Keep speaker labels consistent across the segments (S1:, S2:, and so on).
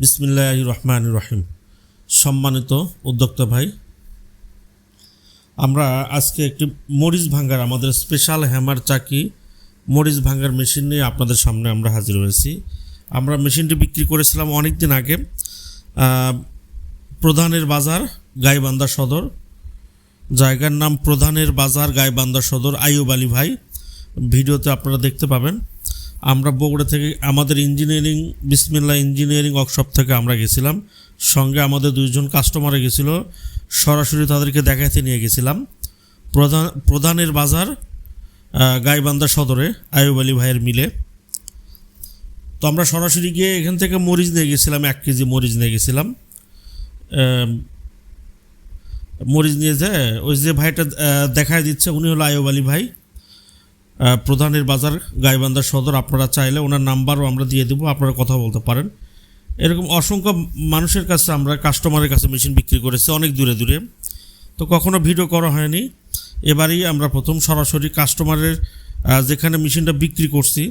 S1: বিসমিল্লাহ রহমান রহিম সম্মানিত উদ্যোক্তা ভাই, আমরা আজকে একটি মরিচ ভাঙ্গার, আমাদের স্পেশাল হ্যামার চাকি মরিচ ভাঙ্গার মেশিন নিয়ে আপনাদের সামনে আমরা হাজির হয়েছি। আমরা মেশিনটি বিক্রি করেছিলাম অনেক দিন আগে প্রধানের বাজার, গাইবান্ধা সদর। জায়গার নাম প্রধানের বাজার, গাইবান্ধা সদর, আইয়ুব আলী ভাই। ভিডিওতে আপনারা দেখতে পাবেন। আমরা বগুড়া থেকে, আমাদের ইঞ্জিনিয়ারিং বিসমিল্লা ইঞ্জিনিয়ারিং ওয়ার্কশপ থেকে আমরা গেছিলাম। সঙ্গে আমাদের দুইজন কাস্টমারে গেছিল। সরাসরি তাদেরকে দেখাতে নিয়ে গেছিলাম। প্রধান, প্রধানের বাজার গাইবান্ধা সদরে, আইয়ুব আলী ভাইয়ের মিলে। তো আমরা সরাসরি গিয়ে এখান থেকে মরিচ নিয়ে গেছিলাম, এক কেজি মরিচ নিয়ে গেছিলাম। মরিচ নিয়ে যায় ওই যে ভাইটা দেখায় দিচ্ছে, উনি হলো আয়ুব আলী ভাই। প্রধানের বাজার, গাইবান্ধা সদর, আপনারা চাইলে ওনার নাম্বারও আমরা দিয়ে দেবো, আপনারা কথা বলতে পারেন। এরকম অসংখ্য মানুষের কাছে আমরা কাস্টমারের কাছে মেশিন বিক্রি করেছি, অনেক দূরে দূরে। তো কখনো ভিডিও করা হয়নি। এবারেই আমরা প্রথম সরাসরি কাস্টমারের যেখানে মেশিনটা বিক্রি করছি,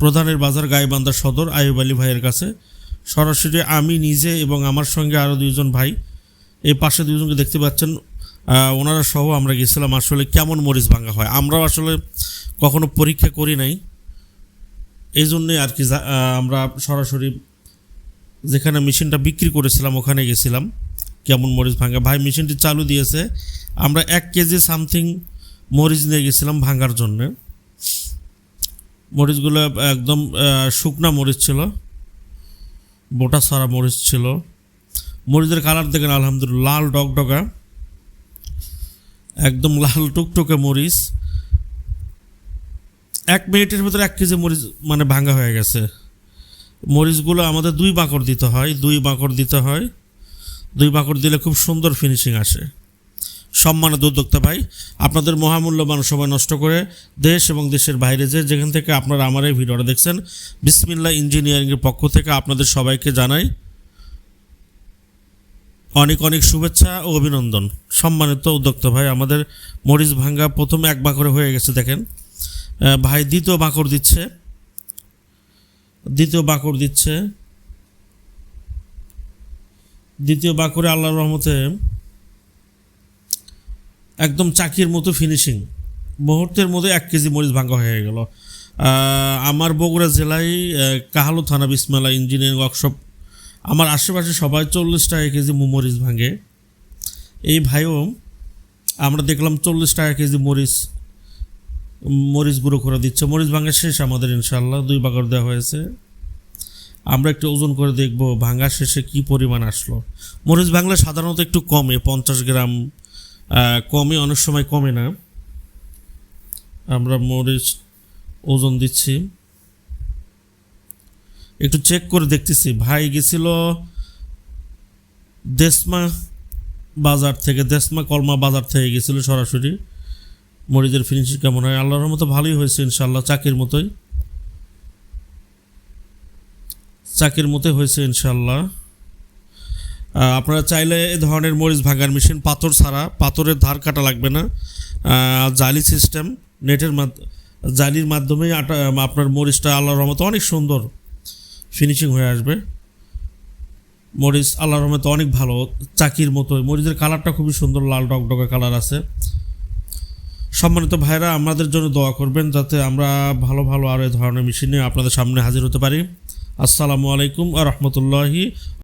S1: প্রধানের বাজার, গাইবান্ধা সদর আয়ুব আলী ভাইয়ের কাছে। সরাসরি আমি, নিজে এবং আমার সঙ্গে আরও দুইজন ভাই, এই পাশে দুজনকে দেখতে পাচ্ছেন। ওনারা সহ আমরা গেছিলাম, আসলে কেমন মরিচ ভাঙা হয়? আমরাও আসলে কখনো পরীক্ষা করি নাই। এই জন্যই আর কি আমরা সরাসরি যেখানে মেশিনটা বিক্রি করেছিলাম, ওখানে গেছিলাম। কেমন মরিচ ভাঙা ভাই, মেশিনটি চালু দিয়েছে। আমরা এক কেজি সামথিং মরিচ নিয়ে গেছিলাম ভাঙার জন্যে। মরিচগুলো একদম শুকনা মরিচ ছিল। বোটা সারা মরিচ ছিল। মরিচের কালার দেখেন, আলহামদুলিল্লাহ, লাল ডগডগা। একদম লাল টুকটুকে মরিচ। এক মিনিটের ভিতরে এক কেজি মরিচ মানে ভাঙা হয়ে গেছে। মরিচগুলো আমাদের দুই বাঁকড় দিতে হয়, দুই বাঁকড় দিতে হয়। দুই বাঁকড় দিলে খুব সুন্দর ফিনিশিং আসে। সম্মানিত উদ্যোক্তা ভাই, আপনাদের মহামূল্যবান সময় নষ্ট করে দেশ এবং দেশের বাইরে যে যেখান থেকে আপনারা আমার এই ভিডিওটা দেখছেন বিসমিল্লা ইঞ্জিনিয়ারিংয়ের পক্ষ থেকে আপনাদের সবাইকে জানাই অনেক অনেক শুভেচ্ছা ও অভিনন্দন। সম্মানিত উদ্যোক্তা ভাই, আমাদের মরিচ ভাঙ্গা প্রথমে এক বাঁকড়ে হয়ে গেছে, দেখেন। ভাই দ্বিতীয় বাঁকড় দিচ্ছে। দ্বিতীয় বাঁকড় দিচ্ছে। দ্বিতীয় বাঁকড়ে আল্লাহর রহমতে একদম চাকির মতো ফিনিশিং মুহূর্তের মধ্যে এক কেজি মরিচ ভাঙ্গা হয়ে গেল। আমার বগুড়া জেলায় কাহালু থানা বিসমেলা ইঞ্জিনিয়ারিং ওয়ার্কশপ আমার আশেপাশে সবাই চল্লিশ টাকা কেজি মরিচ ভাঙে। এই ভাইও, আমরা দেখলাম চল্লিশ টাকা কেজি মরিচ মরিচ গুঁড়ো করে দিচ্ছে। মরিচ ভাঙা শেষ আমাদের ইনশাল্লাহ দুই বাগর দেওয়া হয়েছে। আমরা একটু ওজন করে দেখব ভাঙা শেষে কি পরিমাণ আসলো। মরিচ ভাঙলে সাধারণত একটু কমে, পঞ্চাশ গ্রাম কমে, অনেক সময় কমে না। আমরা মরিচ ওজন দিচ্ছি। একটু চেক করে দেখতেছি। ভাই গেছিল দেশমা বাজার থেকে, দেশমা কলমা বাজার থেকে গেছিল সরাসরি। মরিচের ফিনিশিং কেমন হয়? আল্লাহর মতো ভালোই হয়েছে ইনশাল্লাহ চাকির মতোই। চাকির মতোই হয়েছে ইনশাল্লাহ আপনারা চাইলে এ ধরনের মরিচ ভাঙার মেশিন পাথর ছাড়া, পাথরের ধার কাটা লাগবে না। জালি সিস্টেম নেটের জালির মাধ্যমে আটা, আপনার মরিচটা আল্লাহর রহমতে অনেক সুন্দর। ফিনিশিং হয়ে আসবে। মরিচ আল্লাহ রহমে তো অনেক ভালো, চাকির মতো। মরিচের কালারটা খুবই সুন্দর, লাল ডকডকে কালার আছে। সম্মানিত ভাইরা, আমাদের জন্য দোয়া করবেন যাতে আমরা ভালো ভালো আরও এ ধরনের মেশিনে আপনাদের সামনে হাজির হতে পারি। আসসালামু আলাইকুম আ রহমতুল্লাহি